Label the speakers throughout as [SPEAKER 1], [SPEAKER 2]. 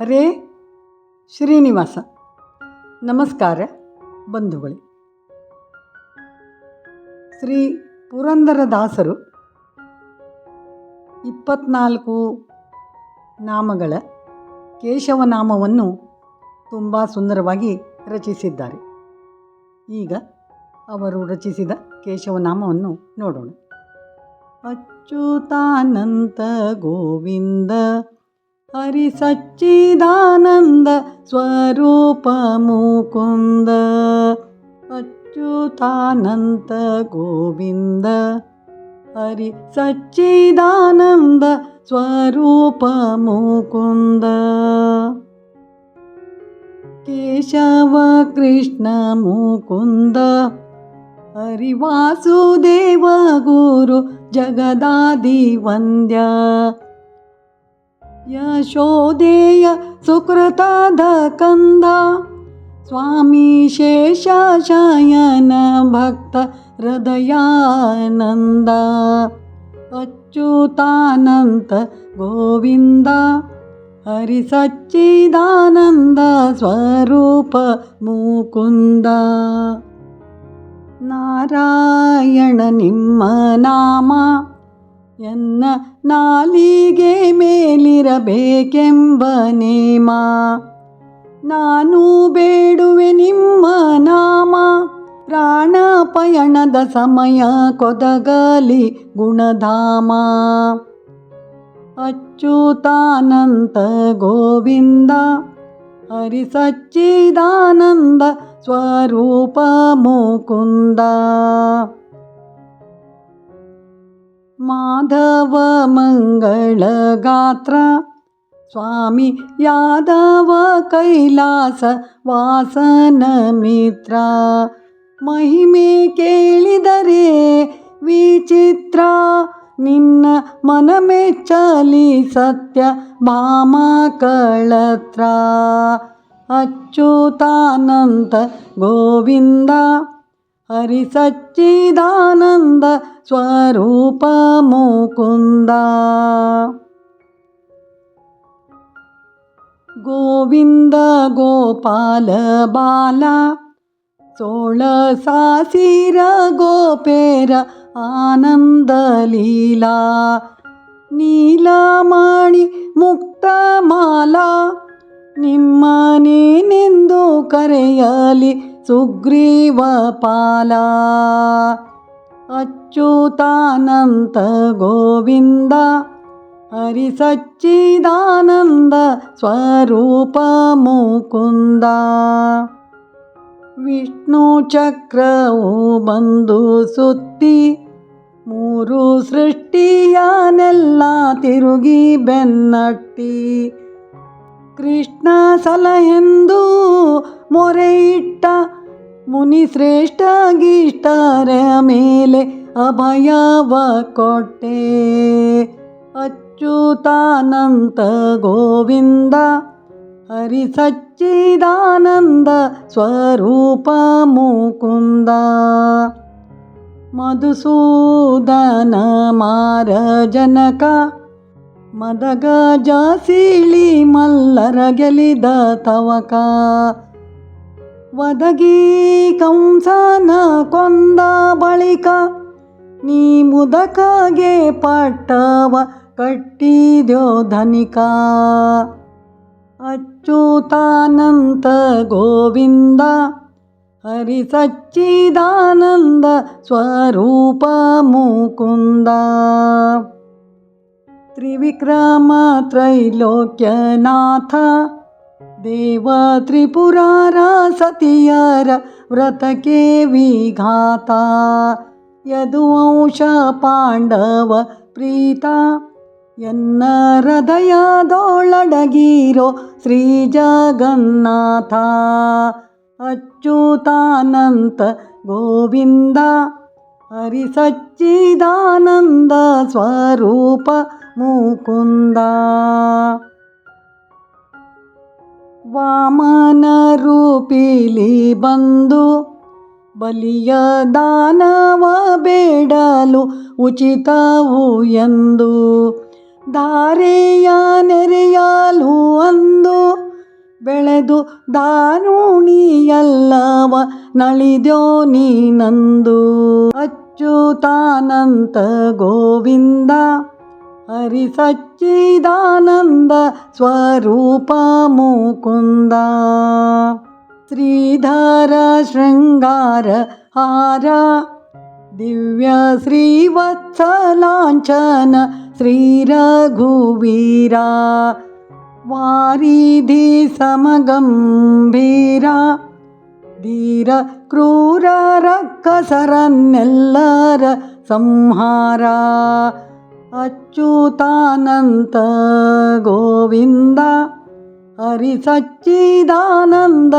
[SPEAKER 1] ಹರೇ ಶ್ರೀನಿವಾಸ. ನಮಸ್ಕಾರ ಬಂಧುಗಳೇ. ಶ್ರೀ ಪುರಂದರದಾಸರು ಇಪ್ಪತ್ನಾಲ್ಕು ನಾಮಗಳ ಕೇಶವನಾಮವನ್ನು ತುಂಬ ಸುಂದರವಾಗಿ ರಚಿಸಿದ್ದಾರೆ. ಈಗ ಅವರು ರಚಿಸಿದ ಕೇಶವನಾಮವನ್ನು ನೋಡೋಣ. ಅಚ್ಯುತಾನಂತ ಗೋವಿಂದ हरिसच्चिदानन्द स्वरूपमुकुन्द अच्युतानन्द गोविन्द। हरि सच्चिदानन्द स्वरूपमुकुन्द। केशव कृष्णमुकुन्द हरिवासुदेव गुरु गुरुजगदादिवन्द्या यशोदेय यशोदेयसुकृतदकन्द स्वामी शेषाशायन भक्त हृदयानन्द। अच्युतानन्त गोविन्द हरिसच्चिदानन्द स्वरूप मुकुन्द। स्वरूपमुकुन्द नारायणनिम्मनामा ಎನ್ನ ನಾಲಿಗೆ ಮೇಲಿರಬೇಕೆಂಬ ನೇಮ. ನಾನು ಬೇಡುವೆ ನಿಮ್ಮ ನಾಮ. ಪ್ರಾಣ ಪಯಣದ ಸಮಯ ಕೊದಗಲಿ ಗುಣಧಾಮ. ಅಚ್ಯುತಾನಂತ ಗೋವಿಂದ ಹರಿ ಸಚ್ಚಿದಾನಂದ ಸ್ವರೂಪ ಮುಕುಂದ. ಮಾಧವ ಮಂಗಳ ಗಾತ್ರ ಸ್ವಾಮಿ ಯಾದವ ಕೈಲಾಸ ವಾಸನ ಮಿತ್ರ. ಮಹಿಮೆ ಕೇಳಿದರೆ ವಿಚಿತ್ರ. ನಿನ್ನ ಮನಮೆಚ್ಚಲಿ ಸತ್ಯ ಭಾಮ ಕಳತ್ರ. ಅಚ್ಯುತಾನಂತ ಗೋವಿಂದ. ಹರಿ ಸಚ್ಚಿದಾನಂದ ಸ್ವರೂಪ ಮುಕುಂದ ಗೋವಿಂದ ಗೋಪಾಲ ಬಾಲ ಸೋಳ ಸಾಸಿರ ಗೋಪೇರ ಆನಂದ ಲೀಲಾ ನೀಲಮಣಿ ಮುಕ್ತ ಮಾಲಾ ನಿಮ್ಮನೇನೆಂದು ಕರೆಯಲಿ ಸುಗ್ರೀವ ಪಾಲ ಅಚ್ಯುತಾನಂತ ಗೋವಿಂದ ಹರಿ ಸಚ್ಚಿದಾನಂದ ಸ್ವರೂಪ ಮುಕುಂದ ವಿಷ್ಣು ಚಕ್ರವು ಬಂದು ಸುತ್ತಿ ಮೂರು ಸೃಷ್ಟಿಯನೆಲ್ಲ ತಿರುಗಿ ಬೆನ್ನಟ್ಟಿ ಕೃಷ್ಣ ಸಲಹೆಂದು ಮೊರೆಯಿಟ್ಟ ಮುನಿ ಶ್ರೇಷ್ಠ ಗೀಷ್ಟರ ಮೇಲೆ ಅಭಯವ ಕೊಟ್ಟೆ. ಅಚ್ಯುತಾನಂತ ಗೋವಿಂದ ಹರಿ ಸಚ್ಚಿದಾನಂದ ಸ್ವರೂಪ ಮುಕುಂದ, ಮಧುಸೂದನ ಮಾರ ಜನಕ ಮದಗಜ ಸೀಳಿ ಮಲ್ಲರ ಗೆಲಿದ ತವಕ. ವದಗಿ ಕಂಸನ ಕೊಂದ ಬಳಿಕ ನೀ ಮುದಕಗೆ ಪಟ್ಟವ ಕಟ್ಟಿದ್ಯೋ ಧನಿಕ. ಅಚ್ಯುತಾನಂತ ಗೋವಿಂದ ಹರಿ ಸಚ್ಚಿದಾನಂದ ಸ್ವರೂಪ ಮುಕುಂದ. त्रिविक्रमत्रैलोक्यनाथ देवत्रिपुरारा सतियर व्रतके विघाता यदुवंश पाण्डव प्रीता। यन्न हृदयादोळडगीरो श्रीजगन्नाथ। अच्युतानन्त अच्युतानन्द गोविन्द। हरिसच्चिदानन्दस्वरूप ಮುಕುಂದ. ವಾಮನ ರೂಪಿಲಿ ಬಂದು ಬಲಿಯ ದಾನವ ಬೇಡಲು ಉಚಿತವು ಎಂದು ಧಾರೆಯ ನೆರೆಯಲು ಅಂದು ಬೆಳೆದು ದಾರುಣಿಯಲ್ಲವ ನಳಿದ್ಯೋ ನೀನಂದು. ಅಚ್ಯುತಾನಂತ ಗೋವಿಂದ ಹರಿ ಸಚ್ಚಿದಾನಂದ ಸ್ವರೂಪ ಮುಕುಂದ ಶ್ರೀಧರ ಶೃಂಗಾರ ಹಾರ ದಿವ್ಯ ಶ್ರೀವತ್ಸಲಾಂಛನ ಶ್ರೀ ರಘುವೀರ ವಾರಿಧಿ ಸಮಗಂಭೀರ ಧೀರ ಕ್ರೂರ ರಕ್ಕಸರನ್ನೆಲ್ಲರ ಸಂಹಾರ ಅಚ್ಯುತಾನಂತ ಗೋವಿಂದ, ಹರಿ ಸಚ್ಚಿದಾನಂದ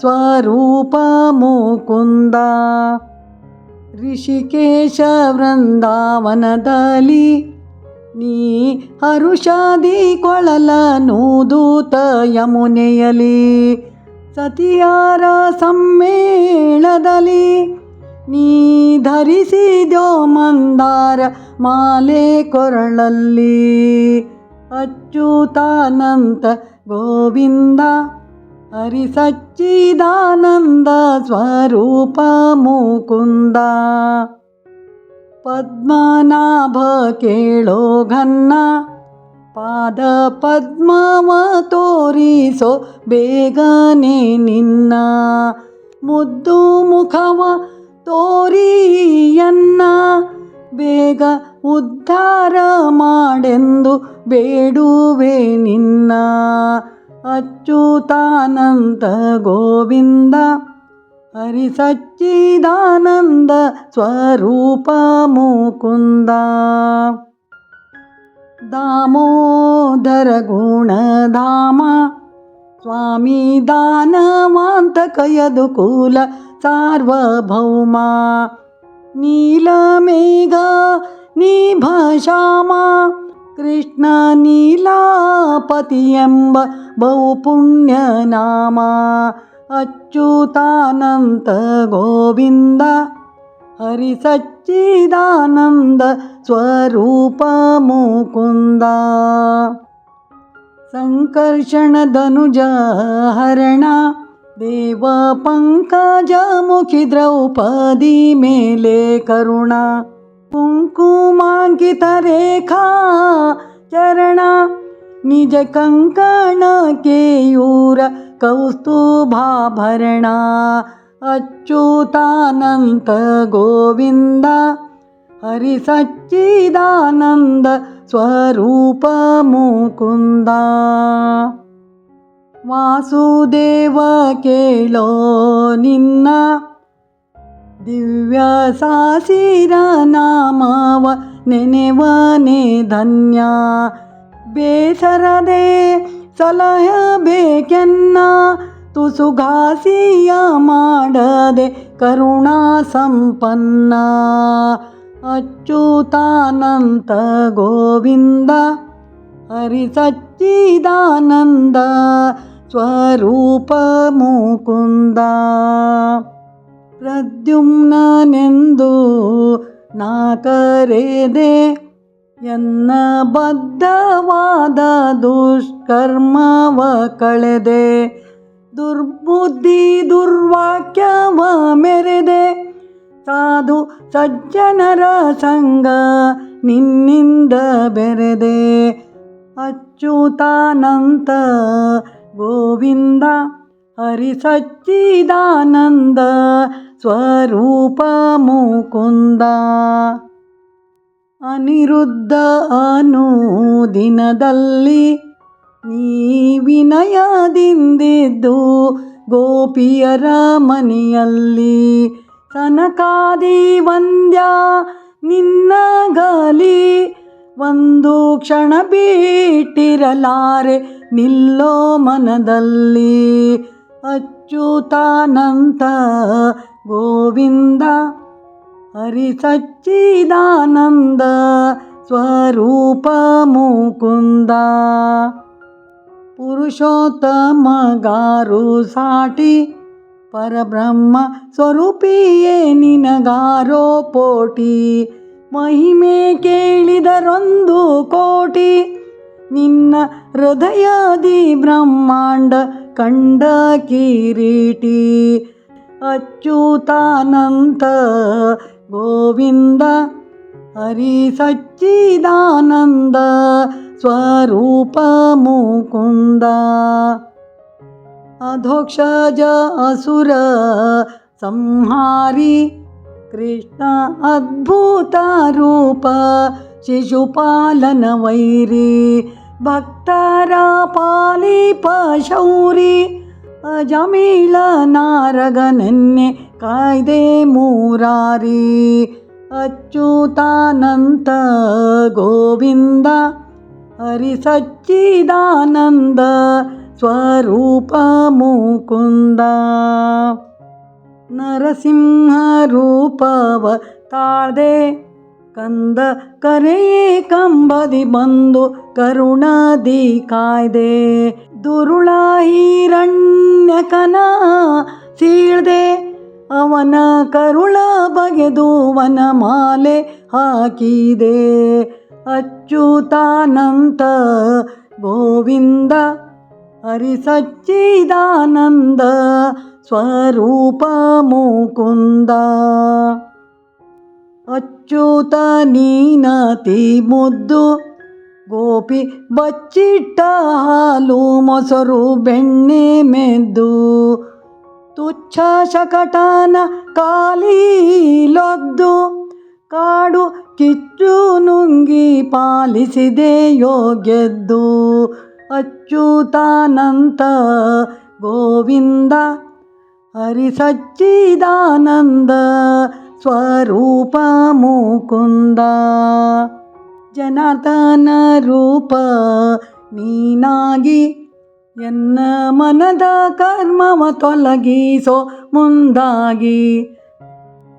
[SPEAKER 1] ಸ್ವರೂಪ ಮುಕುಂದ ಋಷಿಕೇಶ ವೃಂದಾವನದಲ್ಲಿ ನೀ ಹರುಷಾದಿ ಕೊಳಲ ನೂದೂತ ಯಮುನೆಯಲಿ ಸತಿಯಾರ ಸಮ್ಮೇಳದಲ್ಲಿ ನೀ ಧರಿಸಿದೋ ಮಂದಾರ ಮಾಲೆ ಕೊರಳಲ್ಲಿ. ಅಚ್ಯುತಾನಂತ ಗೋವಿಂದ ಹರಿ ಸಚ್ಚಿದಾನಂದ ಸ್ವರೂಪ ಮುಕುಂದ. ಪದ್ಮನಾಭ ಕೇಳೋ ಘನ್ನ ಪಾದ ಪದ್ಮವ ತೋರಿಸೋ ಬೇಗನೆ ನಿನ್ನ. ಮುದ್ದು ಮುಖವ ತೋರಿಯನ್ನ ಬೇಗ ಉದ್ಧಾರ ಮಾಡೆಂದು ಬೇಡುವೆ ನಿನ್ನ ಅಚ್ಯುತಾನಂದ ಗೋವಿಂದ. ಹರಿ ಸಚ್ಚಿದಾನಂದ ಸ್ವರೂಪ ಮುಕುಂದ. ದಾಮೋದರ स्वामी दानवान्तकयदुकूल सार्वभौमा। नीलमेघा निभषा मा कृष्णनीलापति अम्ब बहुपुण्यनामा अच्युतानन्दगोविन्द हरिसच्चिदानन्द स्वरूपमुकुन्द। सङ्कर्षणधनुजहरणपङ्कजमुखी द्रौपदी मेले करुणा कुङ्कुमाङ्कितरेखा चरणा निजकङ्कणकेयूर कौस्तुभाभरणा अच्युतानन्त गोविन्दा ಹರಿ ಸ್ವರೂಪ ಮುಕುಂದ. ವಾಸುದೇವ ಕೇಳೋ ನಿನ್ನ ದಿವ್ಯ ಸಾಸಿರ ನಾಮವ ನೆನೆವನೆ ಧನ್ಯ. ಬೇಸರದೆ ಸಲಹಬೇಕೆನ್ನ ತುಸುಘಾಸಿಯ ಮಾಡದೆ ಕರುಣಾ ಸಂಪನ್ನ. ಅಚ್ಯುತಾನಂತ ಗೋವಿಂದ, ಹರಿ ಸಚ್ಚಿದಾನಂದ, ಸ್ವರೂಪ ಮುಕುಂದ. ಪ್ರದ್ಯುಮ್ನೆಂದು ನಾ ಕರೆದೆ ಎನ್ನ ಬದ್ಧವಾದ ದುಷ್ಕರ್ಮವ ಕಳೆದೆ. ದುರ್ಬುದ್ಧಿ ದುರ್ವಾಕ್ಯವ ಮೆರೆದೆ. ಸಾಧು ಸಜ್ಜನರ ಸಂಗ ನಿನ್ನಿಂದ ಬೆರೆದೆ. ಅಚ್ಯುತಾನಂತ ಗೋವಿಂದ ಹರಿ ಸಚ್ಚಿದಾನಂದ ಸ್ವರೂಪ ಮುಕುಂದ. ಅನಿರುದ್ಧ ಅನುದಿನದಲ್ಲಿ ನೀ ವಿನಯದಿಂದಿದ್ದು ಗೋಪಿಯರ ಮನೆಯಲ್ಲಿ ಸನಕಾದಿ ವಂದ್ಯ ನಿನ್ನಗಲಿ ಒಂದು ಕ್ಷಣ ಬಿಟ್ಟಿರಲಾರೆ ನಿಲ್ಲೋ ಮನದಲ್ಲಿ ಅಚ್ಯುತಾನಂತ ಗೋವಿಂದ ಹರಿ ಸಚ್ಚಿದಾನಂದ ಸ್ವರೂಪ ಮುಕುಂದ ಪುರುಷೋತ್ತಮ ಗಾರು ಸಾಟಿ ಪರಬ್ರಹ್ಮ ಸ್ವರೂಪಿಯೇ ನಿನಗಾರೋ ಪೋಟಿ. ಮಹಿಮೆ ಕೇಳಿದರೊಂದು ಕೋಟಿ. ನಿನ್ನ ಹೃದಯದಿ ಬ್ರಹ್ಮಾಂಡ ಕಂಡ ಕಿರೀಟಿ. ಅಚ್ಯುತಾನಂತ ಗೋವಿಂದ, ಹರಿ ಸಚ್ಚಿದಾನಂದ ಸ್ವರೂಪ ಮುಕುಂದ. अधोक्षजसुर संहारी कृष्णा अद्भुतरूप शिशुपालनवैरि भक्तरापानिपशौरि अजमीलनारगनन्ये कायदे मुरारी अच्युतानन्त गोविन्द हरिसच्चिदानन्द ಸ್ವರೂಪ ಮುಕುಂದ. ನರಸಿಂಹ ರೂಪವ ತಾಳ್ದೆ ಕಂದ ಕರೆಯೇ ಕಂಬದಿ ಬಂದು ಕರುಣಾದಿ ಕಾಯ್ದೆ. ದುರುಳ ಹಿರಣ್ಯಕನ ಸೀಳ್ದೆ ಅವನ ಕರುಳ ಬಗೆದು ವನ ಮಾಲೆ ಹಾಕಿದೆ. ಅಚ್ಯುತಾನಂತ ಗೋವಿಂದ ಹರಿ ಸಚ್ಚಿದಾನಂದ ಸ್ವರೂಪ ಮುಕುಂದ. ಅಚ್ಯುತ ನೀನತಿ ಮುದ್ದು ಗೋಪಿ ಬಚ್ಚಿಟ್ಟ ಹಾಲು ಮೊಸರು ಬೆಣ್ಣೆ ಮೆದ್ದು ತುಚ್ಛ ಶಕಟನ ಕಾಲಿಲೊದ್ದು ಕಾಡು ಕಿಚ್ಚು ನುಂಗಿ ಪಾಲಿಸಿದೆ ಯೋಗ್ಯದ್ದು ಅಚ್ಯುತಾನಂತ ಗೋವಿಂದ ಹರಿ ಸಚ್ಚಿದಾನಂದ ಸ್ವರೂಪ ಮುಕುಂದ. ಜನಾರ್ದನ ರೂಪ ನೀನಾಗಿ ಎನ್ನ ಮನದ ಕರ್ಮವ ತೊಲಗಿಸೋ ಮುಂದಾಗಿ.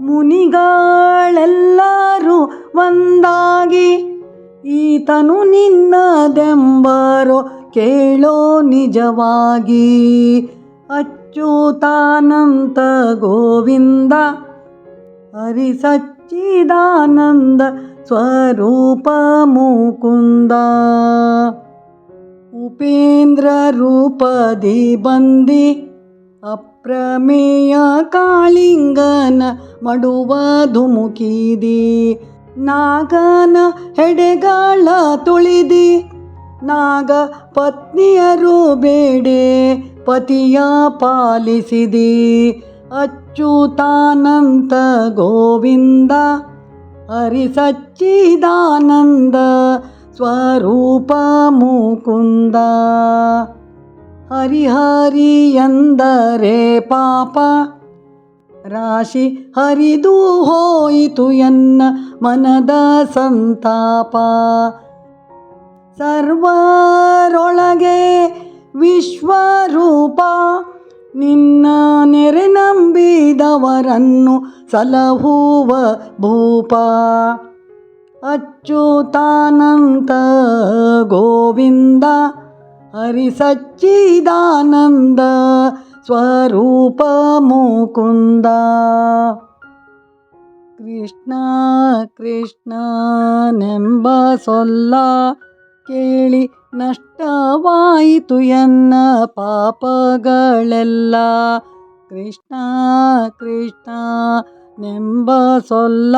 [SPEAKER 1] ಮುನಿಗಳೆಲ್ಲರೂ ಒಂದಾಗಿ ಈತನು ನಿನ್ನದೆಂಬರೋ ಕೇಳೋ ನಿಜವಾಗಿ. ಅಚ್ಯುತಾನಂತ ಗೋವಿಂದ ಹರಿ ಸಚ್ಚಿದಾನಂದ ಸ್ವರೂಪ ಮುಕುಂದ. ಉಪೇಂದ್ರ ರೂಪದಿ ಬಂದಿ, ಅಪ್ರಮೇಯ ಕಾಳಿಂಗನ ಮಡುವ ಧುಮುಕಿದಿ. ನಾಗನ ಹೆಡೆಗಳ ತುಳಿದಿ. ನಾಗ ಪತ್ನಿಯರು ಬೇಡೆ ಪತಿಯ ಪಾಲಿಸಿದಿ. ಅಚ್ಯುತಾನಂತ ಗೋವಿಂದ ಹರಿ ಸಚ್ಚಿದಾನಂದ ಸ್ವರೂಪ ಮುಕುಂದ. ಹರಿಹರಿ ಎಂದರೆ ಪಾಪ ರಾಶಿ ಹರಿದು ಹೋಯಿತು ಎನ್ನ ಮನದ ಸಂತಾಪ. ಸರ್ವರೊಳಗೆ ವಿಶ್ವರೂಪ, ನಿನ್ನ ನೆರೆ ನಂಬಿದವರನ್ನು ಸಲಹುವ ಭೂಪ. ಅಚ್ಯುತಾನಂತ ಗೋವಿಂದ ಹರಿ ಸಚ್ಚಿದಾನಂದ ಸ್ವರೂಪ ಮುಕುಂದ ಕೃಷ್ಣ ನೆಂಬ ಸೊಲ್ಲ ಕೇಳಿ ನಷ್ಟವಾಯಿತು ಎನ್ನ ಪಾಪಗಳೆಲ್ಲ. ಕೃಷ್ಣ ಕೃಷ್ಣ ನೆಂಬ ಸೊಲ್ಲ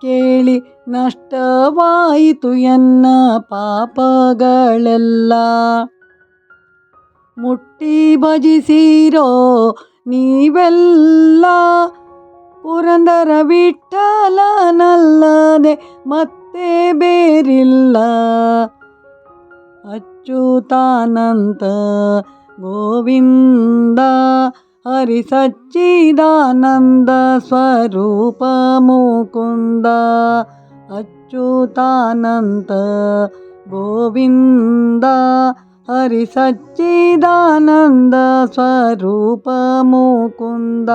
[SPEAKER 1] ಕೇಳಿ ನಷ್ಟವಾಯಿತು ಎನ್ನ ಪಾಪಗಳೆಲ್ಲ. ಮುಟ್ಟಿ ಭಜಿಸಿರೋ ನೀವೆಲ್ಲ ಪುರಂದರ ವಿಠಲನಲ್ಲದೆ ಮತ್ತೆ ಬೇರಿಲ್ಲ. ಅಚ್ಯುತಾನಂತ ಗೋವಿಂದ ಹರಿ ಸಚ್ಚಿದಾನಂದ ಸ್ವರೂಪ ಮುಕುಂದ ಅಚ್ಯುತಾನಂತ ಗೋವಿಂದ ಹರಿ ಸಚ್ಚಿದಾನಂದ ಸ್ವರೂಪ ಮುಕುಂದ